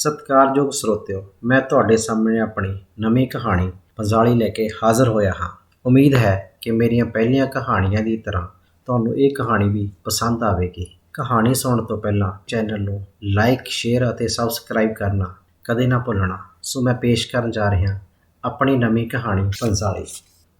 ਸਤਿਕਾਰਯੋਗ ਸਰੋਤਿਓ, ਮੈਂ ਤੁਹਾਡੇ ਸਾਹਮਣੇ ਆਪਣੀ ਨਵੀਂ ਕਹਾਣੀ ਪੰਜ਼ਾਲੀ ਲੈ ਕੇ ਹਾਜ਼ਰ ਹੋਇਆ ਹਾਂ। ਉਮੀਦ ਹੈ ਕਿ ਮੇਰੀਆਂ ਪਹਿਲੀਆਂ ਕਹਾਣੀਆਂ ਦੀ ਤਰ੍ਹਾਂ ਤੁਹਾਨੂੰ ਇਹ ਕਹਾਣੀ ਵੀ ਪਸੰਦ ਆਵੇਗੀ। ਕਹਾਣੀ ਸੁਣਨ ਤੋਂ ਪਹਿਲਾਂ ਚੈਨਲ ਨੂੰ ਲਾਈਕ, ਸ਼ੇਅਰ ਅਤੇ ਸਬਸਕ੍ਰਾਈਬ ਕਰਨਾ ਕਦੇ ਨਾ ਭੁੱਲਣਾ। ਸੋ ਮੈਂ ਪੇਸ਼ ਕਰਨ ਜਾ ਰਿਹਾ ਆਪਣੀ ਨਵੀਂ ਕਹਾਣੀ ਪੰਜ਼ਾਲੀ।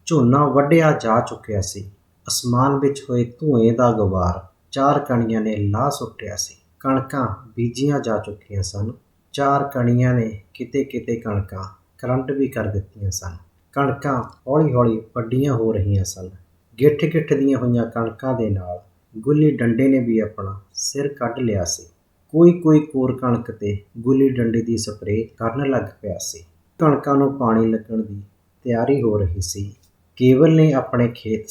ਝੋਨਾ ਵੱਢਿਆ ਜਾ ਚੁੱਕਿਆ ਸੀ। ਅਸਮਾਨ ਵਿੱਚ ਹੋਏ ਧੂਏ ਦਾ ਗੁਬਾਰ ਚਾਰ ਕਣੀਆਂ ਨੇ ਲਾਹ ਸੁੱਟਿਆ ਸੀ। ਕਣਕਾਂ ਬੀਜੀਆਂ ਜਾ ਚੁੱਕੀਆਂ ਸਨ। ਚਾਰ ਕਣੀਆਂ ਨੇ ਕਿਤੇ ਕਿਤੇ ਕਣਕਾਂ, ਕਰੰਟ ਵੀ ਕਰ ਦਿੱਤੀਆਂ ਸਨ। ਕਣਕਾਂ ਹੌਲੀ ਹੌਲੀ ਵੱਡੀਆਂ ਹੋ ਰਹੀਆਂ ਸਨ। ਗਿੱਠ ਗਿੱਠ ਦੀਆਂ ਹੋਈਆਂ ਕਣਕਾਂ ਦੇ ਨਾਲ ਗੁੱਲੀ ਡੰਡੇ ਨੇ ਵੀ ਆਪਣਾ ਸਿਰ ਕੱਢ ਲਿਆ ਸੀ। ਕੋਈ ਕੋਈ ਕੋਰ ਕਣਕ ਤੇ ਗੁੱਲੀ ਡੰਡੇ ਦੀ ਸਪਰੇਅ ਕਰਨ ਲੱਗ ਪਿਆ ਸੀ। ਕਣਕਾਂ ਨੂੰ ਪਾਣੀ ਲੱਗਣ ਦੀ ਤਿਆਰੀ ਹੋ ਰਹੀ ਸੀ। ਕੇਵਲ ਨੇ ਆਪਣੇ ਖੇਤ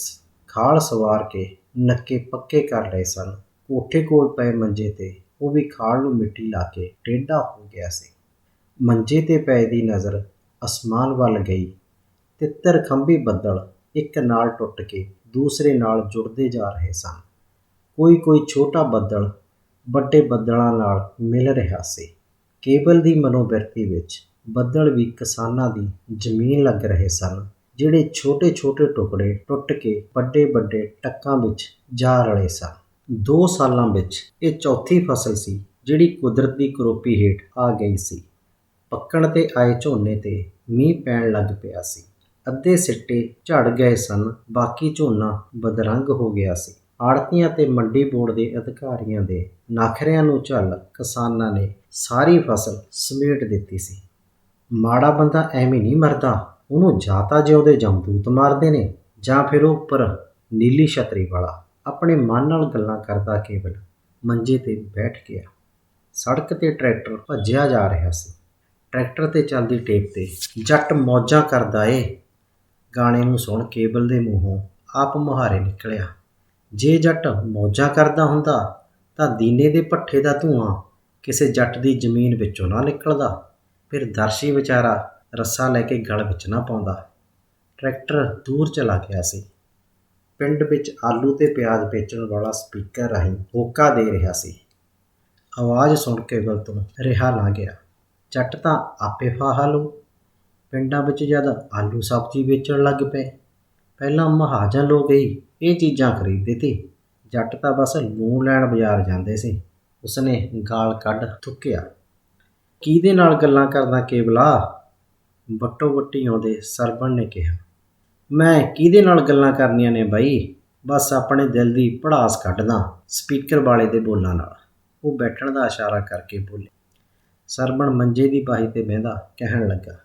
ਖਾਲ ਸਵਾਰ ਕੇ ਨੱਕੇ ਪੱਕੇ ਕਰ ਲਏ ਸਨ। ਕੋਠੇ ਕੋਲ ਪਏ ਮੰਜੇ ਤੇ ਉਹ ਵੀ ਖਾਲ ਨੂੰ ਮਿੱਟੀ ਲਾ ਕੇ ਟੇਢਾ ਹੋ ਗਿਆ ਸੀ। ਮੰਜੇ ਤੇ ਪਏ ਦੀ ਨਜ਼ਰ ਅਸਮਾਨ ਵੱਲ ਗਈ ਤਿੱਤਰ ਖੰਭੀ ਬੱਦਲ ਇੱਕ ਨਾਲ ਟੁੱਟ ਕੇ ਦੂਸਰੇ ਨਾਲ ਜੁੜਦੇ ਜਾ ਰਹੇ ਸਨ। ਕੋਈ ਕੋਈ ਛੋਟਾ ਬੱਦਲ ਵੱਡੇ ਬੱਦਲਾਂ ਨਾਲ ਮਿਲ ਰਿਹਾ ਸੀ। ਕੇਬਲ ਦੀ ਮਨੋਬਿਰਤੀ ਵਿੱਚ ਬੱਦਲ ਵੀ ਕਿਸਾਨਾਂ ਦੀ ਜ਼ਮੀਨ ਲੱਗ ਰਹੇ ਸਨ, ਜਿਹੜੇ ਛੋਟੇ ਛੋਟੇ ਟੁਕੜੇ ਟੁੱਟ ਕੇ ਵੱਡੇ ਵੱਡੇ ਟੱਕਾਂ ਵਿੱਚ ਜਾ ਰਲੇ ਸਨ। ਦੋ ਸਾਲਾਂ ਵਿੱਚ ਇਹ ਚੌਥੀ ਫਸਲ ਸੀ, ਜਿਹੜੀ ਕੁਦਰਤ ਦੀ ਕਰੋਪੀ ਹੇਠ ਆ ਗਈ ਸੀ। ਪੱਕਣ ਤੇ ਆਏ ਝੋਨੇ ਤੇ ਮੀਂਹ ਪੈਣ ਲੱਗ ਪਿਆ ਸੀ। ਅੱਧੇ ਸਿੱਟੇ ਝੜ ਗਏ ਸਨ, ਬਾਕੀ ਝੋਨਾ ਬਦਰੰਗ ਹੋ ਗਿਆ ਸੀ। ਆੜਤੀਆਂ ਤੇ ਮੰਡੀ ਬੋਰਡ ਦੇ ਅਧਿਕਾਰੀਆਂ ਦੇ ਨਾਖਰਿਆਂ ਨੂੰ ਝੱਲ ਕਿਸਾਨਾਂ ਨੇ ਸਾਰੀ ਫਸਲ ਸਮੇਟ ਦਿੱਤੀ ਸੀ। ਮਾੜਾ ਬੰਦਾ ਐਵੇਂ ਨਹੀਂ ਮਰਦਾ, ਉਹਨੂੰ ਜਾਂ ਤਾਂ ਜਿਉਂਦੇ ਜਮਦੂਤ ਮਾਰਦੇ ਨੇ ਜਾਂ ਫਿਰ ਉਹ ਉੱਪਰ ਨੀਲੀ ਛਤਰੀ ਵਾਲਾ। ਆਪਣੇ ਮਨ ਨਾਲ ਗੱਲਾਂ ਕਰਦਾ ਕੇਵਲ ਮੰਜੇ ਤੇ ਬੈਠ ਗਿਆ। ਸੜਕ ਤੇ ਟਰੈਕਟਰ ਭੱਜਿਆ ਜਾ ਰਿਹਾ ਸੀ। ਟਰੈਕਟਰ ਤੇ ਚੱਲਦੀ ਟੇਪ ਤੇ ਜੱਟ ਮੌਜਾਂ ਕਰਦਾ ਏ। ਗਾਣੇ ਨੂੰ ਸੁਣ ਕੇਬਲ ਦੇ ਮੂੰਹੋਂ ਆਪ ਮੁਹਾਰੇ ਨਿਕਲਿਆ। ਜੇ ਜੱਟ ਮੌਜਾਂ ਕਰਦਾ ਹੁੰਦਾ ਤਾਂ ਦੀਨੇ ਦੇ ਪੱਠੇ ਦਾ ਧੂਆਂ ਕਿਸੇ ਜੱਟ ਦੀ ਜ਼ਮੀਨ ਵਿੱਚੋਂ ਨਾ ਨਿਕਲਦਾ। ਫਿਰ ਦਰਸ਼ੀ ਵਿਚਾਰਾ ਰੱਸਾ ਲੈ ਕੇ ਗਲ ਵਿੱਚ ਨਾ ਪਾਉਂਦਾ। ਟਰੈਕਟਰ ਦੂਰ ਚਲਾ ਗਿਆ ਸੀ। ਪਿੰਡ ਵਿੱਚ ਆਲੂ ਤੇ ਪਿਆਜ਼ ਵੇਚਣ ਵਾਲਾ ਸਪੀਕਰ ਰਾਹੀਂ ਹੋਕਾ ਦੇ ਰਿਹਾ ਸੀ। ਆਵਾਜ਼ ਸੁਣ ਕੇ ਗਲ ਤੋਂ ਰਿਹਾ ਨਾ ਗਿਆ। ਜੱਟ ਤਾਂ ਆਪੇ ਫਾਹਾ ਲਓ ਪਿੰਡਾਂ ਵਿੱਚ ਜਦ ਆਲੂ ਸਬਜ਼ੀ ਵੇਚਣ ਲੱਗ ਪਏ, ਪਹਿਲਾਂ ਮਹਾਜਨ ਲੋਕ ਹੀ ਇਹ ਚੀਜ਼ਾਂ ਖਰੀਦਦੇ ਤੇ ਜੱਟ ਤਾਂ ਬਸ ਲੂਣ ਲੈਣ ਬਾਜ਼ਾਰ ਜਾਂਦੇ ਸੀ। ਉਸਨੇ ਗਾਲ ਕੱਢ ਥੁੱਕਿਆ। ਕਿਹਦੇ ਨਾਲ ਗੱਲਾਂ ਕਰਦਾ ਕੇਵਲਾ? ਬੱਟੋ ਬੱਟੀ ਆਉਂਦੇ ਸਰਬਣ ਨੇ ਕਿਹਾ। ਮੈਂ ਕਿਹਦੇ ਨਾਲ ਗੱਲਾਂ ਕਰਨੀਆਂ ਨੇ ਬਾਈ? ਬਸ ਆਪਣੇ ਦਿਲ ਦੀ ਪੜਾਸ ਕੱਢਦਾ, ਸਪੀਕਰ ਵਾਲੇ ਦੇ ਬੋਲਾਂ ਨਾਲ। ਉਹ ਬੈਠਣ ਦਾ ਇਸ਼ਾਰਾ ਕਰਕੇ ਬੋਲੇ। ਸਰਬਣ ਮੰਜੇ ਦੀ ਪਾਹੀ ਤੇ ਬਹਿੰਦਾ, ਕਹਿਣ ਲੱਗਾ,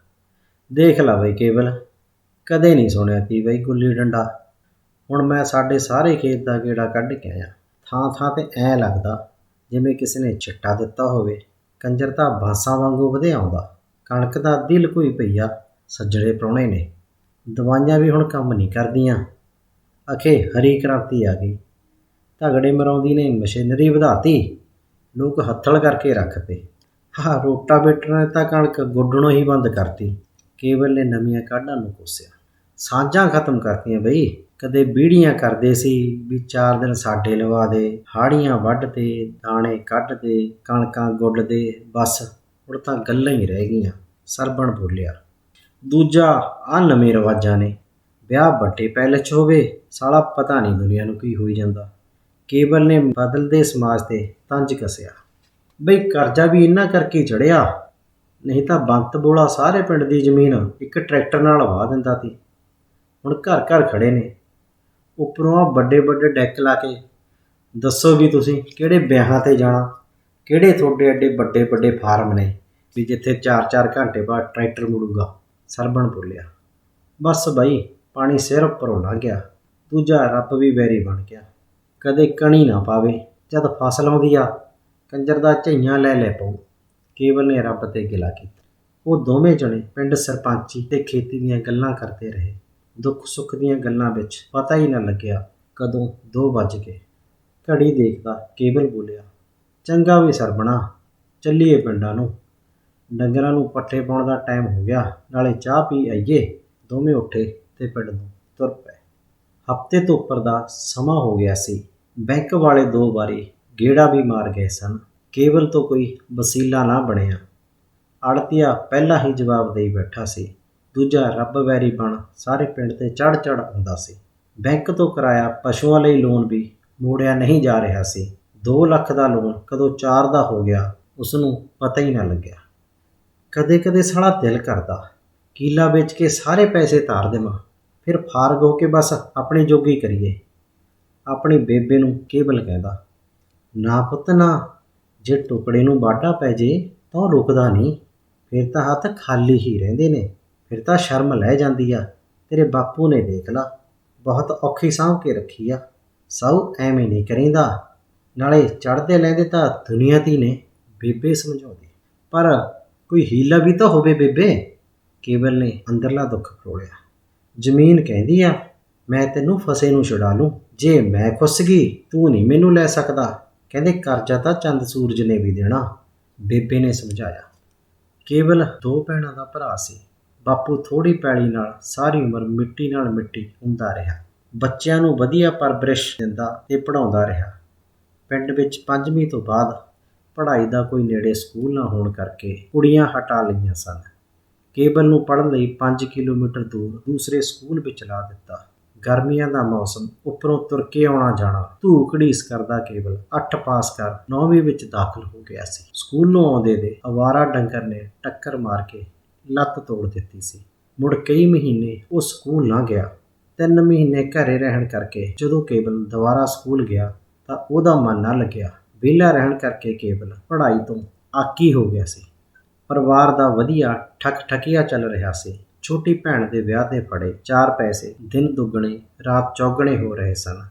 ਦੇਖ ਲਾ ਬਈ ਕੇਵਲ, ਕਦੇ ਨਹੀਂ ਸੁਣਿਆ ਤੀ ਬਈ ਗੁੱਲੀ ਡੰਡਾ। ਹੁਣ ਮੈਂ ਸਾਡੇ ਸਾਰੇ ਖੇਤ ਦਾ ਗੇੜਾ ਕੱਢ ਕੇ ਆਇਆ। ਥਾਂ ਥਾਂ ਤੇ ਐ ਲੱਗਦਾ, ਜਿਵੇਂ ਕਿਸੇ ਨੇ ਚਿੱਟਾ ਦਿੱਤਾ ਹੋਵੇ। ਕੰਜਰ ਤਾਂ ਬਾਸਾਂ ਵਾਂਗੂ ਵਧੇ ਆਉਂਦਾ। ਕਣਕ ਦਾ ਦਿਲ ਕੋਈ ਪਈਆ ਸੱਜੜੇ ਪ੍ਰਾਹੁਣੇ ਨੇ। ਦਵਾਈਆਂ ਵੀ ਹੁਣ ਕੰਮ ਨਹੀਂ ਕਰਦੀਆਂ। ਅਖੇ ਹਰੀ ਕ੍ਰਾਂਤੀ ਆ ਗਈ। ਝਗੜੇ ਮਰਾਉਂਦੀ ਨੇ ਮਸ਼ੀਨਰੀ ਵਧਾਤੀ। ਲੋਕ ਹੱਥਲ ਕਰਕੇ ਰੱਖਤੇ। ਹਾਂ ਰੋਟਾਵੇਟਰ ਨੇ ਤਾਂ ਕਣਕ ਗੁੱਡਣੋਂ ਹੀ ਬੰਦ ਕਰਤੀ। ਕੇਵਲ ਨੇ ਨਵੀਆਂ ਕਾਢਾਂ ਨੂੰ ਕੋਸਿਆ। ਸਾਂਝਾਂ ਖਤਮ ਕਰਤੀਆਂ ਬਈ। ਕਦੇ ਬੀੜੀਆਂ ਕਰਦੇ ਸੀ ਵੀ ਚਾਰ ਦਿਨ ਸਾਡੇ ਲਵਾ ਦੇ, ਹਾੜੀਆਂ ਵੱਢ ਤੇ ਦਾਣੇ ਕੱਢ ਦੇ ਕਣਕਾਂ ਗੁੱਡ ਦੇ ਬਸ। ਹੁਣ ਤਾਂ ਗੱਲਾਂ ਹੀ ਰਹਿ ਗਈਆਂ। ਸਰਬਣ ਬੋਲਿਆ। ਦੂਜਾ ਆ ਨਵੇਂ ਰਿਵਾਜਾਂ ਨੇ। ਵਿਆਹ ਵੱਡੇ ਪਹਿਲੇ ਚ ਹੋਵੇ, ਸਾਲਾ ਪਤਾ ਨਹੀਂ ਦੁਨੀਆ ਨੂੰ ਕੀ ਹੋਈ ਜਾਂਦਾ। ਕੇਵਲ ਨੇ ਬਦਲਦੇ ਸਮਾਜ ਤੇ ਤੰਜ ਕਸਿਆ। ਬਈ ਕਰਜ਼ਾ ਵੀ ਇੰਨਾ ਕਰਕੇ ਚੜਿਆ, ਨਹੀਂ ਤਾਂ ਬੰਤ ਬੋਲਾ ਸਾਰੇ ਪਿੰਡ ਦੀ ਜ਼ਮੀਨ ਇੱਕ ਟਰੈਕਟਰ ਨਾਲ ਵਾਹ ਦਿੰਦਾ ਸੀ। ਹੁਣ ਘਰ ਘਰ ਖੜੇ ਨੇ। ਉੱਪਰੋਂ ਵੱਡੇ ਵੱਡੇ ਡੈਕ ਲਾ ਕੇ, ਦੱਸੋ ਵੀ ਤੁਸੀਂ ਕਿਹੜੇ ਵਿਆਹਾਂ ਤੇ ਜਾਣਾ, ਕਿਹੜੇ ਤੁਹਾਡੇ ਐਡੇ ਵੱਡੇ ਵੱਡੇ ਫਾਰਮ ਨੇ, ਵੀ ਜਿੱਥੇ 4-4 ਘੰਟੇ ਬਾਅਦ ਟਰੈਕਟਰ ਮੁੜੂਗਾ। ਸਰਬਣ ਬੋਲਿਆ ਬਸ ਬਾਈ, ਪਾਣੀ ਸਿਰ ਉੱਪਰੋਂ ਲੰਘ ਗਿਆ। ਦੂਜਾ ਰੱਬ ਵੀ ਵੈਰੀ ਬਣ ਗਿਆ। ਕਦੇ ਕਣੀ ਨਾ ਪਾਵੇ, ਜਦ ਫਸਲ ਆਉਂਦੀ ਆ, ਕੰਜਰ ਦਾ ਝਈਆਂ ਲੈ ਲੈ ਪਊ। ਕੇਵਲ ਨੇ ਰੱਬ ਤੇ ਗਿਲਾ ਕੀਤਾ। ਉਹ ਦੋਵੇਂ ਜਣੇ ਪਿੰਡ ਸਰਪੰਚੀ ਤੇ ਖੇਤੀ ਦੀਆਂ ਗੱਲਾਂ ਕਰਦੇ ਰਹੇ। ਦੁੱਖ ਸੁੱਖ ਦੀਆਂ ਗੱਲਾਂ ਵਿੱਚ ਪਤਾ ਹੀ ਨਾ ਲੱਗਿਆ ਕਦੋਂ 2 ਵੱਜ ਗਏ। ਘੜੀ ਦੇਖਦਾ ਕੇਵਲ ਬੋਲਿਆ, ਚੰਗਾ ਵੀ ਸਰਬਣਾ, ਚੱਲੀਏ ਪਿੰਡਾਂ ਨੂੰ। ਡੰਗਰਾਂ ਨੂੰ ਪੱਠੇ ਪਾਉਣ ਦਾ ਟਾਈਮ ਹੋ ਗਿਆ। ਨਾਲੇ ਚਾਹ ਪੀ ਆਈਏ। ਦੋਵੇਂ ਉੱਠੇ ਤੇ ਪਿੰਡ ਨੂੰ ਤੁਰ ਪਏ। ਹਫ਼ਤੇ ਤੋਂ ਉੱਪਰ ਦਾ ਸਮਾਂ ਹੋ ਗਿਆ ਸੀ। ਬੈਂਕ ਵਾਲੇ ਦੋ ਵਾਰੀ ਗੇੜਾ ਵੀ ਮਾਰ ਗਏ ਸਨ। ਕੇਵਲ ਤੋਂ ਕੋਈ ਵਸੀਲਾ ਨਾ ਬਣਿਆ। ਆੜਤੀਆ ਪਹਿਲਾਂ ਹੀ ਜਵਾਬ ਦੇਈ ਬੈਠਾ ਸੀ। ਦੂਜਾ ਰੱਬ ਵੈਰੀ ਬਣ ਸਾਰੇ ਪਿੰਡ ਤੇ ਚੜ ਚੜ ਆਉਂਦਾ ਸੀ। ਬੈਂਕ ਤੋਂ ਕਰਾਇਆ ਪਸ਼ੂਆਂ ਲਈ ਲੋਨ ਵੀ ਮੋੜਿਆ ਨਹੀਂ ਜਾ ਰਿਹਾ ਸੀ। 2 ਲੱਖ ਦਾ ਲੋਨ ਕਦੋਂ 4 ਦਾ ਹੋ ਗਿਆ ਉਸ ਨੂੰ ਪਤਾ ਹੀ ਨਾ ਲੱਗਿਆ। ਕਦੇ-ਕਦੇ ਸਾਲਾ ਦਿਲ ਕਰਦਾ, ਕੀਲਾ ਵੇਚ ਕੇ ਸਾਰੇ ਪੈਸੇ ਧਾਰ ਦੇਵਾਂ, ਫਿਰ ਫਾਰਗ ਹੋ ਕੇ ਬਸ ਆਪਣੇ ਜੋਗੀ ਕਰੀਏ। ਆਪਣੀ ਬੇਬੇ ਨੂੰ ਕੇਵਲ ਕਹਿੰਦਾ, ਨਾ ਪੁੱਤ ਨਾ, ਜੇ ਟੁਕੜੇ ਨੂੰ ਬਾਟਾ ਪੈ ਜੇ ਤਾਂ ਉਹ ਰੁਕਦਾ ਨਹੀਂ, ਫਿਰ ਤਾਂ ਹੱਥ ਖਾਲੀ ਹੀ ਰਹਿੰਦੇ ਨੇ, ਫਿਰ ਤਾਂ ਸ਼ਰਮ ਲੈ ਜਾਂਦੀ ਆ, ਤੇਰੇ ਬਾਪੂ ਨੇ ਦੇਖ ਲਾ, ਬਹੁਤ ਔਖੀ ਸਾਂਭ ਕੇ ਰੱਖੀ ਆ ਸਭ ਐਵੇਂ ਨਹੀਂ ਕਰੀਂਦਾ, ਨਾਲੇ ਚੜਦੇ ਲੈਂਦੇ ਤਾਂ ਦੁਨੀਆ ਦੀ ਨੇ, ਬੇਬੇ ਸਮਝਾਉਂਦੀ, ਪਰ ਕੋਈ ਹੀਲਾ ਵੀ ਤਾਂ ਹੋਵੇ ਬੇਬੇ। ਕੇਵਲ ਨੇ ਅੰਦਰਲਾ ਦੁੱਖ ਫਰੋਲਿਆ ਜ਼ਮੀਨ ਕਹਿੰਦੀ ਆ, ਮੈਂ ਤੈਨੂੰ ਫਸੇ ਨੂੰ ਛੁਡਾ ਲੂੰ। ਜੇ ਮੈਂ ਖੁੱਸ ਗਈ, ਤੂੰ ਨਹੀਂ ਮੈਨੂੰ ਲੈ ਸਕਦਾ। ਕਹਿੰਦੇ, ਕਰਜ਼ਾ ਤਾਂ ਚੰਦ ਸੂਰਜ ਨੇ ਵੀ ਦੇਣਾ। ਬੇਬੇ ਨੇ ਸਮਝਾਇਆ। ਕੇਵਲ ਦੋ ਭੈਣਾਂ ਦਾ ਭਰਾ ਸੀ। ਬਾਪੂ ਥੋੜੀ ਪੈਲੀ ਨਾਲ, ਸਾਰੀ ਉਮਰ ਮਿੱਟੀ ਨਾਲ ਮਿੱਟੀ ਹੁੰਦਾ ਰਿਹਾ। ਬੱਚਿਆਂ ਨੂੰ ਵਧੀਆ ਪਰਵਰਿਸ਼ ਦਿੰਦਾ ਤੇ ਪੜਾਉਂਦਾ ਰਿਹਾ। ਪਿੰਡ ਵਿੱਚ ਪੰਜਵੀਂ ਤੋਂ ਬਾਅਦ ਪੜ੍ਹਾਈ ਦਾ ਕੋਈ ਨੇੜੇ ਸਕੂਲ ਨਾ ਹੋਣ ਕਰਕੇ ਕੁੜੀਆਂ ਹਟਾ ਲਈਆਂ ਸਨ। ਕੇਬਲ ਨੂੰ ਪੜ੍ਹਨ ਲਈ 5 ਕਿਲੋਮੀਟਰ ਦੂਰ ਦੂਸਰੇ ਸਕੂਲ ਵਿੱਚ ਲਾ ਦਿੱਤਾ। ਗਰਮੀਆਂ ਦਾ ਮੌਸਮ ਉੱਪਰੋਂ ਤੁਰ ਕੇ ਆਉਣਾ ਜਾਣਾ ਧੂਕੜੀਸ ਕਰਦਾ ਕੇਵਲ 8 ਪਾਸ ਕਰ 9ਵੀਂ ਵਿੱਚ ਦਾਖਲ ਹੋ ਗਿਆ ਸੀ। ਸਕੂਲੋਂ ਆਉਂਦੇ ਦੇ ਅਵਾਰਾ ਡੰਗਰ ਨੇ ਟੱਕਰ ਮਾਰ ਕੇ ਲੱਤ ਤੋੜ ਦਿੱਤੀ ਸੀ। ਮੁੜ ਕਈ ਮਹੀਨੇ ਉਹ ਸਕੂਲ ਨਾ ਗਿਆ। ਤਿੰਨ ਮਹੀਨੇ ਘਰੇ ਰਹਿਣ ਕਰਕੇ ਜਦੋਂ ਕੇਵਲ ਦੁਬਾਰਾ ਸਕੂਲ ਗਿਆ ਤਾਂ ਉਹਦਾ ਮਨ ਨਾ ਲੱਗਿਆ। ਵਿਹਲਾ ਰਹਿਣ ਕਰਕੇ ਕੇਵਲ ਪੜ੍ਹਾਈ ਤੋਂ ਆਕੀ ਹੋ ਗਿਆ ਸੀ। ਪਰਿਵਾਰ ਦਾ ਵਧੀਆ ਠੱਕ ਠਕੀਆ ਚੱਲ ਰਿਹਾ ਸੀ। ਛੋਟੀ ਭੈਣ ਦੇ ਵਿਆਹ ਤੇ ਫੜੇ ਚਾਰ ਪੈਸੇ ਦਿਨ ਦੁੱਗਣੇ, ਰਾਤ ਚੌਗਣੇ ਹੋ ਰਹੇ ਸਨ।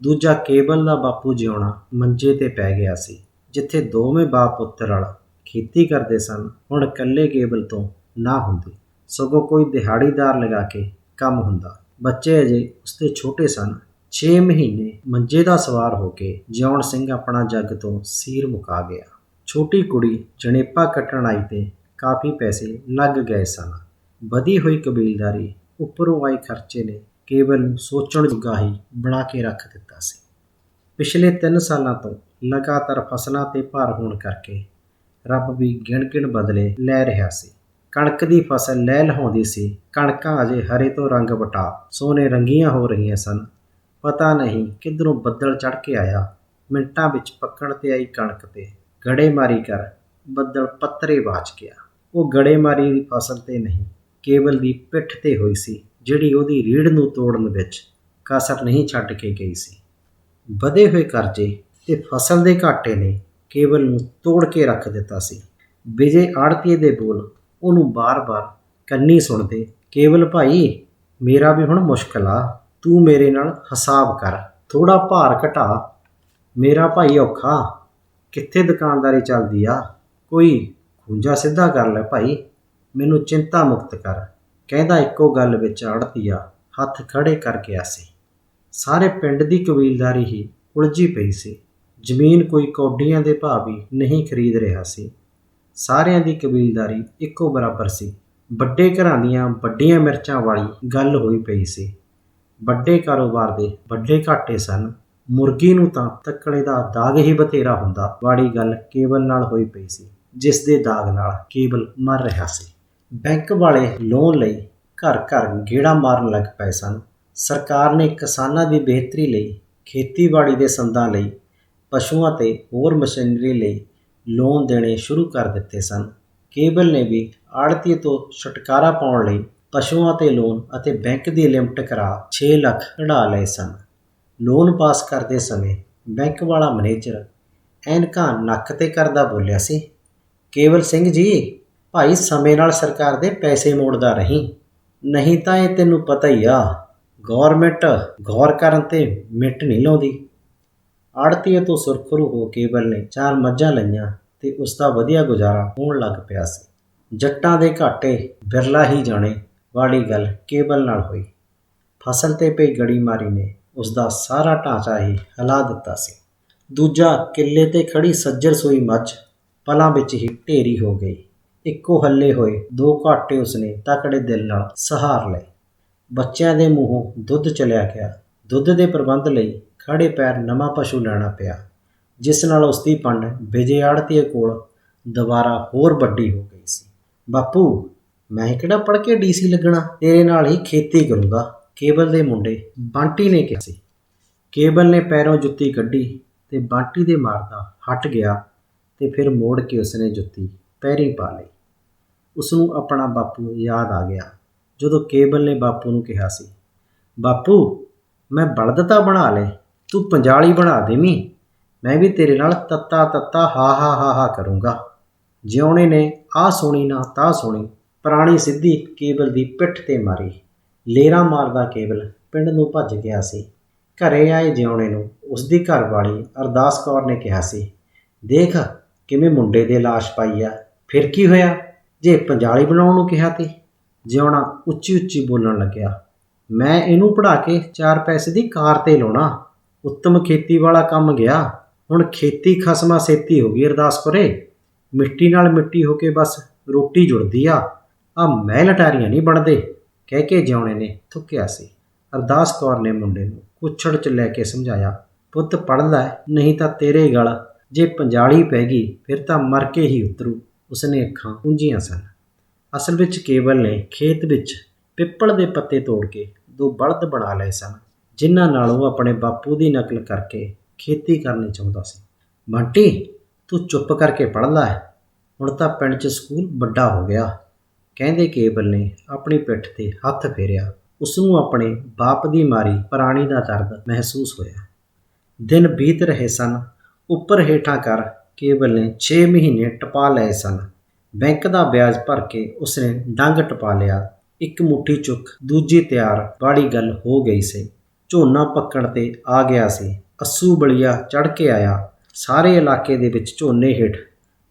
ਦੂਜਾ ਕੇਬਲ ਦਾ ਬਾਪੂ ਜਿਉਣਾ ਮੰਜੇ ਤੇ ਪੈ ਗਿਆ ਸੀ, ਜਿੱਥੇ ਦੋਵੇਂ ਬਾਪ ਪੁੱਤਰ ਰਲ ਖੇਤੀ ਕਰਦੇ ਸਨ। ਹੁਣ ਇਕੱਲੇ ਕੇਬਲ ਤੋਂ ਨਾ ਹੁੰਦੀ, ਸਗੋਂ ਕੋਈ ਦਿਹਾੜੀਦਾਰ ਲਗਾ ਕੇ ਕੰਮ ਹੁੰਦਾ। ਬੱਚੇ ਅਜੇ ਉਸਤੇ ਛੋਟੇ ਸਨ। 6 ਮਹੀਨੇ ਮੰਜੇ ਦਾ ਸਵਾਰ ਹੋ ਕੇ ਜਿਉਣ ਸਿੰਘ ਆਪਣਾ ਜੱਗ ਤੋਂ ਸੀਰ ਮੁਕਾ ਗਿਆ। ਛੋਟੀ ਕੁੜੀ ਜਣੇਪਾ ਕੱਟਣ ਆਈ ਤੇ ਕਾਫੀ ਪੈਸੇ ਲੱਗ ਗਏ ਸਨ। ਵਧੀ ਹੋਈ ਕਬੀਲਦਾਰੀ ਉੱਪਰੋਂ ਆਏ ਖਰਚੇ ਨੇ ਕੇਵਲ ਨੂੰ ਸੋਚਣ ਜੋਗਾ ਹੀ ਬਣਾ ਕੇ ਰੱਖ ਦਿੱਤਾ ਸੀ। ਪਿਛਲੇ 3 ਸਾਲਾਂ ਤੋਂ ਲਗਾਤਾਰ ਫਸਲਾਂ ਤੇ ਭਾਰ ਹੋਣ ਕਰਕੇ ਰੱਬ ਵੀ ਗਿਣ-ਗਿਣ ਬਦਲੇ ਲੈ ਰਿਹਾ ਸੀ। ਕਣਕ ਦੀ ਫਸਲ ਲੈ ਲਹਾਉਂਦੀ ਸੀ। ਕਣਕਾਂ ਅਜੇ ਹਰੇ ਤੋਂ ਰੰਗ ਵਟਾ ਸੋਨੇ ਰੰਗੀਆਂ ਹੋ ਰਹੀਆਂ ਸਨ। ਪਤਾ ਨਹੀਂ ਕਿੱਧਰੋਂ ਬੱਦਲ ਚੜ ਕੇ ਆਇਆ। ਮਿੰਟਾਂ ਵਿੱਚ ਪੱਕਣ ਤੇ ਆਈ ਕਣਕ ਤੇ। ਗੜੇਮਾਰੀ ਕਰ, ਬੱਦਲ ਪੱਤਰੇ ਬਾਚ ਗਿਆ। ਉਹ ਗੜੇਮਾਰੀ ਦੀ ਫਸਲ ਤੇ ਨਹੀਂ, ਕੇਵਲ ਦੀ ਪਿੱਠ ਤੇ ਹੋਈ ਸੀ, ਜਿਹੜੀ ਉਹਦੀ ਰੀੜ ਨੂੰ ਤੋੜਨ ਵਿੱਚ ਕਸਰ ਨਹੀਂ ਛੱਡ ਕੇ ਗਈ ਸੀ। ਵਧੇ ਹੋਏ ਕਰਜ਼ੇ ਤੇ ਫਸਲ ਦੇ ਘਾਟੇ ਨੇ ਕੇਵਲ ਨੂੰ ਤੋੜ ਕੇ ਰੱਖ ਦਿੱਤਾ ਸੀ। ਵਿਜੇ ਆੜਤੀਏ ਦੇ ਬੋਲ ਉਹਨੂੰ ਬਾਰ-ਬਾਰ ਕੰਨੀ ਸੁਣਦੇ, ਕੇਵਲ ਭਾਈ, ਮੇਰਾ ਵੀ ਹੁਣ ਮੁਸ਼ਕਲ ਆ। ਤੂੰ ਮੇਰੇ ਨਾਲ ਹਿਸਾਬ ਕਰ। ਥੋੜਾ ਭਾਰ ਘਟਾ। ਮੇਰਾ ਭਾਈ ਔਖਾ। ਕਿੱਥੇ ਦੁਕਾਨਦਾਰੀ ਚੱਲਦੀ ਆ? ਕੋਈ ਖੂੰਜਾ ਸਿੱਧਾ ਕਰ ਲੈ ਭਾਈ। ਮੈਨੂੰ ਚਿੰਤਾ ਮੁਕਤ ਕਰ। ਕਹਿੰਦਾ ਇੱਕੋ ਗੱਲ ਵਿੱਚ ਅੜਤੀ ਆ। ਹੱਥ ਖੜੇ ਕਰਕੇ ਆਸੀ ਸਾਰੇ ਪਿੰਡ ਦੀ ਕਬੀਲਦਾਰੀ ਹੀ ਉਲਝੀ ਪਈ ਸੀ। ਜ਼ਮੀਨ ਕੋਈ ਕੌਡੀਆਂ ਦੇ ਭਾਅ ਵੀ ਨਹੀਂ ਖਰੀਦ ਰਿਹਾ ਸੀ। ਸਾਰਿਆਂ ਦੀ ਕਬੀਲਦਾਰੀ ਇੱਕੋ ਬਰਾਬਰ ਸੀ। ਵੱਡੇ ਘਰਾਂ ਦੀਆਂ ਵੱਡੀਆਂ ਮਿਰਚਾਂ ਵਾਲੀ ਗੱਲ ਹੋਈ ਪਈ ਸੀ। ਵੱਡੇ ਕਾਰੋਬਾਰ ਦੇ ਵੱਡੇ ਘਾਟੇ ਸਨ। ਮੁਰਗੀ ਨੂੰ ਤਾਂ ਤੱਕੜੇ ਦਾ ਦਾਗ ਹੀ ਬਥੇਰਾ ਹੁੰਦਾ। ਵਾੜੀ ਗੱਲ ਕੇਬਲ ਨਾਲ ਹੋਈ ਪਈ ਸੀ, ਜਿਸ ਦੇ ਦਾਗ ਨਾਲ ਕੇਬਲ ਮਰ ਰਿਹਾ ਸੀ। ਬੈਂਕ ਵਾਲੇ ਲੋਨ ਲਈ ਘਰ ਘਰ ਗੇੜਾ ਮਾਰਨ ਲੱਗ ਪਏ ਸਨ। ਸਰਕਾਰ ਨੇ ਕਿਸਾਨਾਂ ਦੀ ਬਿਹਤਰੀ ਲਈ, ਖੇਤੀਬਾੜੀ ਦੇ ਸੰਦਾਂ ਲਈ, ਪਸ਼ੂਆਂ ਤੇ ਹੋਰ ਮਸ਼ੀਨਰੀ ਲਈ ਲੋਨ ਦੇਣੇ ਸ਼ੁਰੂ ਕਰ ਦਿੱਤੇ ਸਨ। ਕੇਬਲ ਨੇ ਵੀ ਆੜਤੀ ਤੋਂ ਛੁਟਕਾਰਾ ਪਾਉਣ ਲਈ ਪਸ਼ੂਆਂ ਤੇ ਲੋਨ ਅਤੇ ਬੈਂਕ ਦੀ ਲਿਮਟ ਕਰਾ 6 ਲੱਖ ਕਢਾ ਲਏ ਸਨ। ਲੋਨ ਪਾਸ ਕਰਦੇ ਸਮੇਂ ਬੈਂਕ ਵਾਲਾ ਮੈਨੇਜਰ ਐਨਕਾਂ ਨੱਕ ਤੇ ਕਰਦਾ ਬੋਲਿਆ ਸੀ, ਕੇਵਲ ਸਿੰਘ ਜੀ, ਭਾਈ ਸਮੇਂ ਨਾਲ ਸਰਕਾਰ ਦੇ ਪੈਸੇ ਮੋੜਦਾ ਰਹੀਂ। ਨਹੀਂ ਤਾਂ ਇਹ ਤੈਨੂੰ ਪਤਾ ਹੀ ਆ ਗਵਰਨਮੈਂਟ ਗੌਰ ਕਰਨ ਤੇ ਮਿੰਟ ਨਹੀਂ ਲਾਉਂਦੀ। ਆੜਤੀਏ ਤੋਂ ਸੁਰਖਰੂ ਹੋ ਕੇਵਲ ਨੇ ਚਾਰ ਮੱਝਾਂ ਲਈਆਂ ਤੇ ਉਸ ਦਾ ਵਧੀਆ ਗੁਜ਼ਾਰਾ ਹੋਣ ਲੱਗ ਪਿਆ ਸੀ। ਜੱਟਾਂ ਦੇ ਘਾਟੇ ਬਿਰਲਾ ਹੀ ਜਾਣੇ। ਵਾਲੀ ਗੱਲ ਕੇਬਲ ਨਾਲ ਹੋਈ। ਫਸਲ ਤੇ ਪਈ ਗੜੀਮਾਰੀ ਨੇ ਉਸ ਦਾ ਸਾਰਾ ਢਾਂਚਾ ਹੀ ਹਿਲਾ ਦਿੱਤਾ ਸੀ। ਦੂਜਾ ਕਿੱਲੇ ਤੇ ਖੜੀ ਸੱਜਰ ਸੂਈ ਮੱਛ ਪਲਾਂ ਵਿੱਚ ਹੀ ਢੇਰੀ ਹੋ ਗਈ। ਇੱਕੋ ਹੱਲੇ ਹੋਏ ਦੋ ਘਾਟੇ ਉਸਨੇ ਤਕੜੇ ਦਿਲ ਨਾਲ ਸਹਾਰ ਲਏ। ਬੱਚਿਆਂ ਦੇ ਮੂੰਹੋਂ ਦੁੱਧ ਚਲਿਆ ਗਿਆ। ਦੁੱਧ ਦੇ ਪ੍ਰਬੰਧ ਲਈ ਖੜੇ ਪੈਰ ਨਵਾਂ ਪਸ਼ੂ ਲੈਣਾ ਪਿਆ, ਜਿਸ ਨਾਲ ਉਸ ਦੀ ਪੰਡ ਵਿਜੇ ਆੜਤੀਏ ਕੋਲ ਦੁਬਾਰਾ ਹੋਰ ਵੱਡੀ ਹੋ ਗਈ ਸੀ। ਬਾਪੂ ਮੈਂ ਕਿਹੜਾ ਪੜ ਕੇ ਡੀਸੀ ਲੱਗਣਾ? ਤੇਰੇ ਨਾਲ ਹੀ ਖੇਤੀ ਕਰੂੰਗਾ। ਕੇਬਲ ਦੇ ਮੁੰਡੇ, ਬੰਟੀ ਨੇ ਕਿਹਾ ਸੀ। ਕੇਬਲ ਨੇ ਪੈਰੋਂ ਜੁੱਤੀ ਕੱਢੀ ਤੇ ਬੰਟੀ ਦੇ ਮਾਰਦਾ ਹਟ ਗਿਆ ਤੇ ਫਿਰ ਮੋੜ ਕੇ ਉਸਨੇ ਜੁੱਤੀ ਪੈਰੀ ਪਾ ਲਈ। ਉਸ ਨੂੰ ਆਪਣਾ ਬਾਪੂ ਯਾਦ ਆ ਗਿਆ, ਜਦੋਂ ਕੇਬਲ ਨੇ ਬਾਪੂ ਨੂੰ ਕਿਹਾ ਸੀ, ਬਾਪੂ, ਮੈਂ ਬਲਦ ਤਾਂ ਬਣਾ ਲੇ ਤੂੰ ਪੰਜਾਲੀ ਬਣਾ ਦੇਵੀਂ, ਮੈਂ ਵੀ ਤੇਰੇ ਨਾਲ ਤੱਤਾ ਤੱਤਾ ਹਾ ਹਾ ਹਾ ਹਾ ਕਰੂੰਗਾ। ਜਿਉਣੇ ਨੇ ਆ ਸੁਣੀ ਨਾ ਤਾਂ ਸੁਣੀ ਪੁਰਾਣੀ ਸਿੱਧੀ ਕੇਬਲ ਦੀ ਪਿੱਠ ਤੇ ਮਾਰੀ। ਲੇਰਾ ਮਾਰਦਾ ਕੇਬਲ ਪਿੰਡ ਨੂੰ ਭੱਜ ਗਿਆ ਸੀ। ਘਰੇ ਆਏ ਜਿਉਣੇ ਨੂੰ ਉਸ ਦੀ ਘਰਵਾਲੀ ਅਰਦਾਸ ਕੌਰ ਨੇ ਕਿਹਾ ਸੀ, ਦੇਖ ਕਿਵੇਂ ਮੁੰਡੇ ਦੇ ਲਾਸ਼ ਪਾਈ ਆ, ਫਿਰ ਕੀ ਹੋਇਆ? ਜੇ ਪੰਜਾਲੀ ਬਣਾਉਣ ਨੂੰ ਕਿਹਾ ਤੇ? ਜਿਉਣਾ ਉੱਚੀ ਉੱਚੀ ਬੋਲਣ ਲੱਗਿਆ, ਮੈਂ ਇਹਨੂੰ ਪੜਾ ਕੇ 4 ਪੈਸੇ ਦੀ ਕਾਰ ਤੇ ਲਾਉਣਾ। ਉੱਤਮ ਖੇਤੀ ਵਾਲਾ ਕੰਮ ਗਿਆ। ਹੁਣ ਖੇਤੀ ਖਸਮਾ ਸੇਤੀ ਹੋ ਗਈ ਅਰਦਾਸ ਕਰੇ। ਮਿੱਟੀ ਨਾਲ ਮਿੱਟੀ ਹੋ ਕੇ ਬਸ ਰੋਟੀ ਜੁੜਦੀ ਆ। ਆ ਮਹਿਲ ਅਟਾਰੀਆਂ ਨਹੀਂ ਬਣਦੇ। ਕਹਿ ਕੇ ਜਿਉਣੇ ਨੇ ਥੁੱਕਿਆ ਸੀ। ਅਰਦਾਸ ਕੌਰ ਨੇ ਮੁੰਡੇ ਨੂੰ ਕੁੱਛੜ ਚ ਲੈ ਕੇ ਸਮਝਾਇਆ, ਪੁੱਤ ਪੜ ਲੈ, ਨਹੀਂ ਤਾਂ ਤੇਰੇ ਗਲ। ਜੇ ਪੰਜਾਲੀ ਪੈ ਗਈ, ਫਿਰ ਤਾਂ ਮਰ ਕੇ ਹੀ ਉਤਰੂ। ਉਸਨੇ ਅੱਖਾਂ ਪੁੰਝੀਆਂ ਸਨ। ਅਸਲ ਵਿੱਚ ਕੇਵਲ ਨੇ ਖੇਤ ਵਿੱਚ ਪਿੱਪਲ ਦੇ ਪੱਤੇ ਤੋੜ ਕੇ ਦੋ ਬਲਦ ਬਣਾ ਲਏ ਸਨ, ਜਿਨ੍ਹਾਂ ਨਾਲ ਉਹ ਆਪਣੇ ਬਾਪੂ ਦੀ ਨਕਲ ਕਰਕੇ ਖੇਤੀ ਕਰਨੀ ਚਾਹੁੰਦਾ ਸੀ। ਬੰਟੀ, ਤੂੰ ਚੁੱਪ ਕਰਕੇ ਪੜ ਲੈ। ਹੁਣ ਤਾਂ ਪਿੰਡ 'ਚ ਸਕੂਲ ਵੱਡਾ ਹੋ ਗਿਆ। ਕਹਿੰਦੇ ਕੇਬਲ ਨੇ ਆਪਣੀ ਪਿੱਠ ਤੇ ਹੱਥ ਫੇਰਿਆ। ਉਸ ਨੂੰ ਆਪਣੇ ਬਾਪ ਦੀ ਮਾਰੀ ਪ੍ਰਾਣੀ ਦਾ ਦਰਦ ਮਹਿਸੂਸ ਹੋਇਆ। ਦਿਨ ਬੀਤ ਰਹੇ ਸਨ। ਉੱਪਰ ਹੇਠਾਂ ਕਰ ਕੇਵਲ ਨੇ 6 ਮਹੀਨੇ ਟਪਾ ਲਏ ਸਨ। ਬੈਂਕ ਦਾ ਵਿਆਜ ਭਰ ਕੇ ਉਸਨੇ ਡੰਗ ਟਪਾ ਲਿਆ। ਇੱਕ ਮੁੱਠੀ ਚੁੱਕ ਦੂਜੀ ਤਿਆਰ ਬਾੜੀ ਗੱਲ ਹੋ ਗਈ ਸੀ। ਝੋਨਾ ਪੱਕਣ ਤੇ ਆ ਗਿਆ ਸੀ। ਅੱਸੂ ਬਲੀਆ ਚੜ ਕੇ ਆਇਆ। ਸਾਰੇ ਇਲਾਕੇ ਦੇ ਵਿੱਚ ਝੋਨੇ ਹੇਠ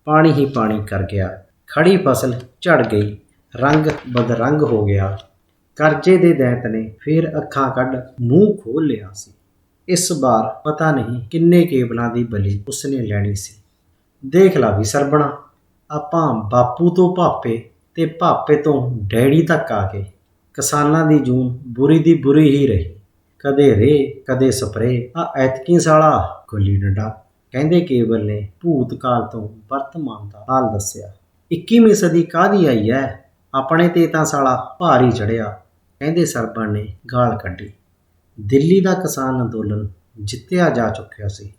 ਪਾਣੀ ਹੀ ਪਾਣੀ ਕਰ ਗਿਆ। ਖੜੀ ਫਸਲ ਝੜ ਗਈ। ਰੰਗ ਬਦਰੰਗ ਹੋ ਗਿਆ। ਕਰਜ਼ੇ ਦੇ ਦੈਂਤ ਨੇ ਫੇਰ ਅੱਖਾਂ ਕੱਢ ਮੂੰਹ ਖੋਲ ਲਿਆ ਸੀ। ਇਸ ਵਾਰ ਪਤਾ ਨਹੀਂ ਕਿੰਨੇ ਕੇਬਲਾਂ ਦੀ ਬਲੀ ਉਸਨੇ ਲੈਣੀ ਸੀ। ਦੇਖ ਲਾ ਵੀ ਸਰਬਣਾ, ਆਪਾਂ ਬਾਪੂ ਤੋਂ ਭਾਪੇ ਤੇ ਭਾਪੇ ਤੋਂ ਡੈਡੀ ਤੱਕ ਆ ਕੇ ਕਿਸਾਨਾਂ ਦੀ ਜੂਨ ਬੁਰੀ ਦੀ ਬੁਰੀ ਹੀ ਰਹੀ। ਕਦੇ ਰੇ ਕਦੇ ਸਪਰੇ ਆ ਐਤਕੀ ਸਾਲਾ ਗੁੱਲੀ ਡੰਡਾ। ਕਹਿੰਦੇ ਕੇਵਲ ਨੇ ਭੂਤਕਾਲ ਤੋਂ ਵਰਤਮਾਨ ਦਾ ਹਾਲ ਦੱਸਿਆ 21ਵੀਂ ਸਦੀ ਕਾਦੀ ਆਈ ਹੈ ਆਪਣੇ ਤੇ ਤਾਂ ਸਾਲਾ ਭਾਰੀ ਚੜਿਆ, ਕਹਿੰਦੇ ਸਰਬਣ ਨੇ ਗਾਲ ਕੱਢੀ। ਦਿੱਲੀ ਦਾ ਕਿਸਾਨ ਅੰਦੋਲਨ ਜਿੱਤਿਆ ਜਾ ਚੁੱਕਿਆ ਸੀ।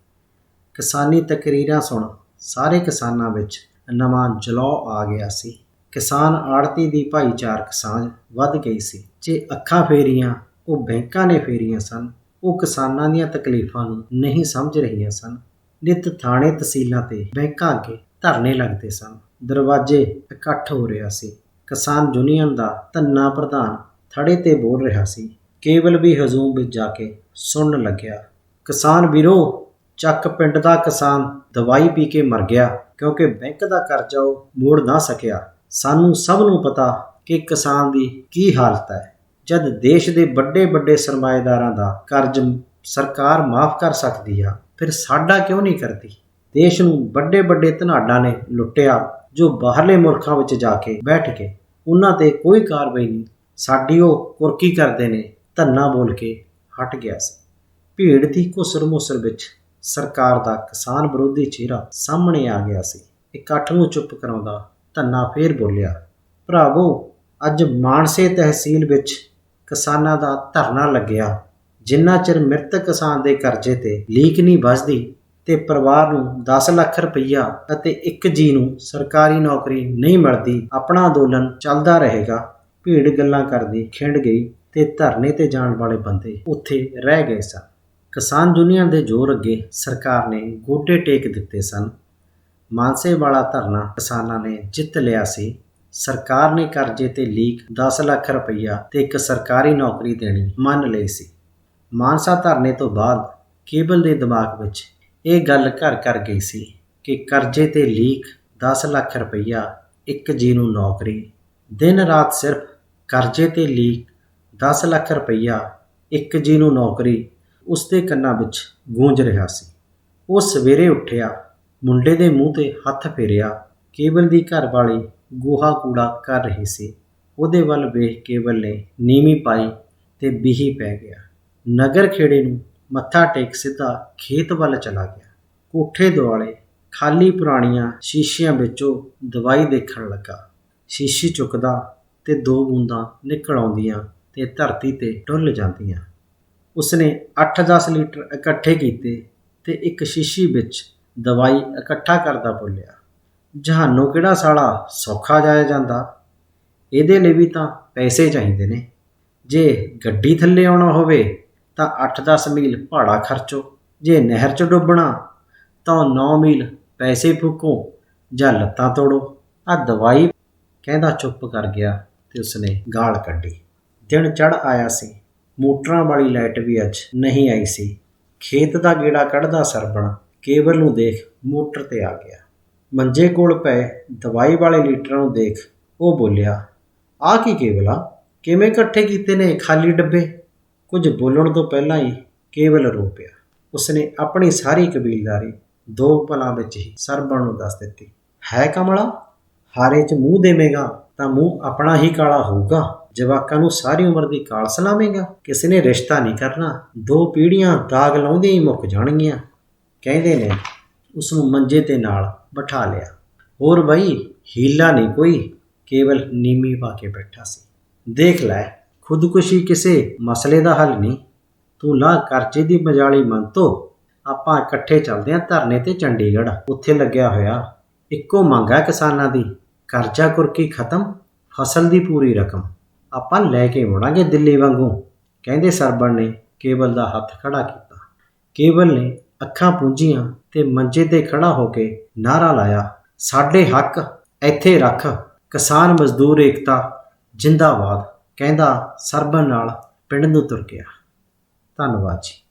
ਕਿਸਾਨੀ ਤਕਰੀਰਾਂ ਸੁਣ ਸਾਰੇ ਕਿਸਾਨਾਂ ਵਿੱਚ ਨਵਾਂ ਜਲਾਅ ਆ ਗਿਆ ਸੀ। ਕਿਸਾਨ ਆੜਤੀ ਦੀ ਭਾਈਚਾਰਕ ਸਾਂਝ ਵੱਧ ਗਈ ਸੀ। ਜੇ ਅੱਖਾਂ ਫੇਰੀਆਂ, ਉਹ ਬੈਂਕਾਂ ਨੇ ਫੇਰੀਆਂ ਸਨ। ਉਹ ਕਿਸਾਨਾਂ ਦੀਆਂ ਤਕਲੀਫਾਂ ਨੂੰ ਨਹੀਂ ਸਮਝ ਰਹੀਆਂ ਸਨ। ਨਿਤ ਥਾਣੇ ਤਹਿਸੀਲਾਂ ਤੇ ਬੈਂਕਾਂ ਅੱਗੇ ਧਰਨੇ ਲੱਗਦੇ ਸਨ। ਦਰਵਾਜ਼ੇ ਇਕੱਠ ਹੋ ਰਿਹਾ ਸੀ। ਕਿਸਾਨ ਯੂਨੀਅਨ ਦਾ ਧੰਨਾ ਪ੍ਰਧਾਨ ਥੜੇ ਤੇ ਬੋਲ ਰਿਹਾ ਸੀ। ਕੇਵਲ ਵੀ ਹਜ਼ੂਮ ਵਿੱਚ ਜਾ ਕੇ ਸੁਣਨ ਲੱਗਿਆ। ਕਿਸਾਨ ਵੀਰੋ, ਚੱਕ ਪਿੰਡ ਦਾ ਕਿਸਾਨ ਦਵਾਈ ਪੀ ਕੇ ਮਰ ਗਿਆ ਕਿਉਂਕਿ ਬੈਂਕ ਦਾ ਕਰਜ਼ਾ ਉਹ ਮੋੜ ਨਾ ਸਕਿਆ। ਸਾਨੂੰ ਸਭ ਨੂੰ ਪਤਾ ਕਿ ਕਿਸਾਨ ਦੀ ਕੀ ਹਾਲਤ ਹੈ। ਜਦ ਦੇਸ਼ ਦੇ ਵੱਡੇ ਵੱਡੇ ਸਰਮਾਏਦਾਰਾਂ ਦਾ ਕਰਜ਼ ਸਰਕਾਰ ਮਾਫ ਕਰ ਸਕਦੀ ਆ, ਫਿਰ ਸਾਡਾ ਕਿਉਂ ਨਹੀਂ ਕਰਦੀ? ਦੇਸ਼ ਨੂੰ ਵੱਡੇ ਵੱਡੇ ਧਨਾਡਾਂ ਨੇ ਲੁੱਟਿਆ। ਜੋ ਬਾਹਰਲੇ ਮੁਲਕਾਂ ਵਿੱਚ ਜਾ ਕੇ ਬੈਠ ਕੇ ਉਹਨਾਂ ਤੇ ਕੋਈ ਕਾਰਵਾਈ ਨਹੀਂ, ਸਾਡੀ ਉਹ ਕੁਰਕੀ ਕਰਦੇ ਨੇ, ਧੰਨਾ ਬੋਲ ਕੇ ਹਟ ਗਿਆ ਸੀ। ਭੀੜ ਦੀ ਘੁਸਰ ਮੁਸਰ ਵਿੱਚ ਸਰਕਾਰ ਦਾ ਕਿਸਾਨ ਵਿਰੋਧੀ ਚਿਹਰਾ ਸਾਹਮਣੇ ਆ ਗਿਆ ਸੀ। ਇਕੱਠ ਨੂੰ ਚੁੱਪ ਕਰਾਉਂਦਾ ਧੰਨਾ ਫੇਰ ਬੋਲਿਆ, ਭਰਾਵੋ, ਅੱਜ ਮਾਨਸੇ ਤਹਿਸੀਲ ਵਿੱਚ ਕਿਸਾਨਾਂ ਦਾ ਧਰਨਾ ਲੱਗਿਆ। ਜਿੰਨਾ ਚਿਰ ਮ੍ਰਿਤਕ ਕਿਸਾਨ ਦੇ ਕਰਜ਼ੇ ਤੇ ਲੀਕ ਨਹੀਂ ਵੱਜਦੀ ਤੇ ਪਰਿਵਾਰ ਨੂੰ 10 ਲੱਖ ਰੁਪਈਆ ਅਤੇ ਇੱਕ ਜੀ ਨੂੰ ਸਰਕਾਰੀ ਨੌਕਰੀ ਨਹੀਂ ਮਿਲਦੀ, ਆਪਣਾ ਅੰਦੋਲਨ ਚੱਲਦਾ ਰਹੇਗਾ। ਭੀੜ ਗੱਲਾਂ ਕਰਦੀ, ਖਿੰਡ ਗਈ ਤੇ ਧਰਨੇ ਤੇ ਜਾਣ ਵਾਲੇ ਬੰਦੇ ਉੱਥੇ ਰਹਿ ਗਏ ਸਨ। ਕਿਸਾਨ ਯੂਨੀਅਨ ਦੇ ਜ਼ੋਰ ਅੱਗੇ ਸਰਕਾਰ ਨੇ ਗੋਡੇ ਟੇਕ ਦਿੱਤੇ ਸਨ। ਮਾਨਸੇ ਵਾਲਾ ਧਰਨਾ ਕਿਸਾਨਾਂ ਨੇ ਜਿੱਤ ਲਿਆ ਸੀ। ਸਰਕਾਰ ਨੇ ਕਰਜ਼ੇ ਤੇ ਲੀਕ 10 ਲੱਖ ਰੁਪਈਆ ਤੇ ਇੱਕ ਸਰਕਾਰੀ ਨੌਕਰੀ ਦੇਣੀ ਮੰਨ ਲਈ ਸੀ। ਮਾਨਸਾ ਧਰਨੇ ਤੋਂ ਬਾਅਦ ਕੇਬਲ ਦੇ ਦਿਮਾਗ ਵਿੱਚ ਇਹ ਗੱਲ ਘਰ ਕਰ ਗਈ ਸੀ ਕਿ ਕਰਜ਼ੇ ਤੇ ਲੀਕ 10 ਲੱਖ ਰੁਪਈਆ ਇੱਕ ਜੀ ਨੂੰ ਨੌਕਰੀ, ਦਿਨ ਰਾਤ ਸਿਰਫ ਕਰਜ਼ੇ ਤੇ ਲੀਕ 10 ਲੱਖ ਰੁਪਈਆ ਇੱਕ ਜੀ ਨੂੰ ਨੌਕਰੀ ਉਸ ਦੇ ਕੰਨਾਂ ਵਿੱਚ ਗੂੰਜ ਰਿਹਾ ਸੀ। ਉਹ ਸਵੇਰੇ ਉੱਠਿਆ, ਮੁੰਡੇ ਦੇ ਮੂੰਹ ਤੇ ਹੱਥ ਫੇਰਿਆ ਕੇਵਲ ਦੀ ਘਰ ਵਾਲੀ ਗੋਹਾ ਕੂੜਾ ਕਰ ਰਹੀ ਸੀ। ਉਹਦੇ ਵੱਲ ਵੇਖ ਕੇਵਲ ਨੇ ਨੀਵੀਂ ਪਾਈ ਤੇ ਬੀਹੀ ਪੈ ਗਿਆ। ਨਗਰ ਖੇੜੇ ਨੂੰ ਮੱਥਾ ਟੇਕ ਸਿੱਧਾ ਖੇਤ ਵੱਲ ਚਲਾ ਗਿਆ। ਕੋਠੇ ਦੁਆਲੇ ਖਾਲੀ ਪੁਰਾਣੀਆਂ ਸ਼ੀਸ਼ੀਆਂ ਵਿੱਚੋਂ ਦਵਾਈ ਦੇਖਣ ਲੱਗਾ। ਸ਼ੀਸ਼ੀ ਚੁੱਕਦਾ ਤੇ ਦੋ ਬੂੰਦਾਂ ਨਿਕਲ ਆਉਂਦੀਆਂ ਤੇ ਧਰਤੀ ਤੇ ਡੁੱਲ ਜਾਂਦੀਆਂ। ਉਸਨੇ 8-10 ਲੀਟਰ ਇਕੱਠੇ ਕੀਤੇ ਤੇ ਇੱਕ ਸ਼ੀਸ਼ੀ ਵਿੱਚ ਦਵਾਈ ਇਕੱਠਾ ਕਰਦਾ ਬੋਲਿਆ, ਜਹਾਨੋਂ ਕਿਹੜਾ ਸਾਲਾ ਸੌਖਾ ਜਾਇਆ ਜਾਂਦਾ? ਇਹਦੇ ਲਈ ਵੀ ਤਾਂ ਪੈਸੇ ਚਾਹੀਦੇ ਨੇ। ਜੇ ਗੱਡੀ ਥੱਲੇ ਆਉਣਾ ਹੋਵੇ ਤਾਂ 8-10 ਮੀਲ ਭਾੜਾ ਖਰਚੋ। ਜੇ ਨਹਿਰ 'ਚ ਡੁੱਬਣਾ, ਤਾਂ 9 ਮੀਲ ਪੈਸੇ ਫੂਕੋ ਜਾਂ ਲੱਤਾਂ ਤੋੜੋ। ਆ ਦਵਾਈ ਕਹਿੰਦਾ ਚੁੱਪ ਕਰ ਗਿਆ ਤੇ ਉਸਨੇ ਗਾਲ ਕੱਢੀ। ਦਿਨ ਚੜ ਆਇਆ ਸੀ। ਮੋਟਰਾਂ ਵਾਲੀ ਲਾਈਟ ਵੀ ਅੱਜ ਨਹੀਂ ਆਈ ਸੀ। ਖੇਤ ਦਾ ਗੇੜਾ ਕੱਢਦਾ ਸਰਬਣ ਕੇਵਲ ਨੂੰ ਦੇਖ ਮੋਟਰ ਤੇ ਆ ਗਿਆ। ਮੰਜੇ ਕੋਲ ਪਏ ਦਵਾਈ ਵਾਲੇ ਲੀਟਰਾਂ ਨੂੰ ਦੇਖ ਉਹ ਬੋਲਿਆ ਆ ਕੀ ਕੇਵਲਾ ਕਿਵੇਂ ਇਕੱਠੇ ਕੀਤੇ ਨੇ? ਖਾਲੀ ਡੱਬੇ? ਕੁਝ ਬੋਲਣ ਤੋਂ ਪਹਿਲਾਂ ਹੀ ਕੇਵਲ ਰੋ ਪਿਆ ਉਸਨੇ ਆਪਣੀ ਸਾਰੀ ਕਬੀਲਦਾਰੀ ਦੋ ਪਲਾਂ ਵਿੱਚ ਹੀ ਸਰਬਣ ਨੂੰ ਦੱਸ ਦਿੱਤੀ। ਹੈ ਕਮਲਾ, ਹਾਰੇ 'ਚ ਮੂੰਹ ਦੇਵੇਂਗਾ ਤਾਂ ਮੂੰਹ ਆਪਣਾ ਹੀ ਕਾਲਾ ਹੋਊਗਾ। ਜਵਾਕਾਂ ਨੂੰ ਸਾਰੀ ਉਮਰ ਦੀ ਕਾਲ ਸਲਾਵੇਂਗਾ। ਕਿਸੇ ਨੇ ਰਿਸ਼ਤਾ ਨਹੀਂ ਕਰਨਾ। ਦੋ ਪੀੜ੍ਹੀਆਂ ਦਾਗ ਲਾਉਂਦੀਆਂ ਹੀ ਮੁੱਕ ਜਾਣਗੀਆਂ। ਕਹਿੰਦੇ ਨੇ ਉਸ ਨੂੰ ਮੰਜੇ ਤੇ ਨਾਲ ਬਿਠਾ ਲਿਆ। ਹੋਰ ਬਈ, ਹੀਲਾ ਨਹੀਂ ਕੋਈ। ਕੇਵਲ ਨੀਮੀ ਪਾ ਕੇ ਬੈਠਾ ਸੀ। ਦੇਖ ਲੈ ਖੁਦਕੁਸ਼ੀ ਕਿਸੇ ਮਸਲੇ ਦਾ ਹੱਲ ਨਹੀਂ। ਤੂੰ ਲਾ ਕਰਜ਼ੇ ਦੀ ਮਜਾਲੀ ਮੰਨ ਆਪਾਂ ਇਕੱਠੇ ਚੱਲਦੇ ਆਂ ਧਰਨੇ ਤੇ ਚੰਡੀਗੜ੍ਹ। ਉੱਥੇ ਲੱਗਿਆ ਹੋਇਆ ਇੱਕੋ ਮੰਗ ਹੈ ਕਿਸਾਨਾਂ ਦੀ। ਕਰਜ਼ਾ ਕੁਰਕੀ ਖਤਮ, ਫਸਲ ਦੀ ਪੂਰੀ ਰਕਮ। ਆਪਾਂ ਲੈ ਕੇ ਮੁੜਾਂਗੇ ਦਿੱਲੀ ਵਾਂਗੂ। ਕਹਿੰਦੇ ਸਰਬਣ ਨੇ ਕੇਵਲ ਦਾ ਹੱਥ ਖੜਾ ਕੀਤਾ। ਕੇਵਲ ਨੇ ਅੱਖਾਂ ਪੂੰਝੀਆਂ ਤੇ ਮੰਜੇ ਤੇ ਖੜਾ ਹੋ ਕੇ ਨਾਰਾ ਲਾਇਆ, ਸਾਡੇ ਹੱਕ ਇੱਥੇ ਰੱਖ। ਕਿਸਾਨ ਮਜ਼ਦੂਰ ਏਕਤਾ, ਜਿੰਦਾਬਾਦ। ਕਹਿੰਦਾ ਸਰਬਣ ਨਾਲ ਪਿੰਡ ਨੂੰ ਤੁਰ ਗਿਆ। ਧੰਨਵਾਦ ਜੀ।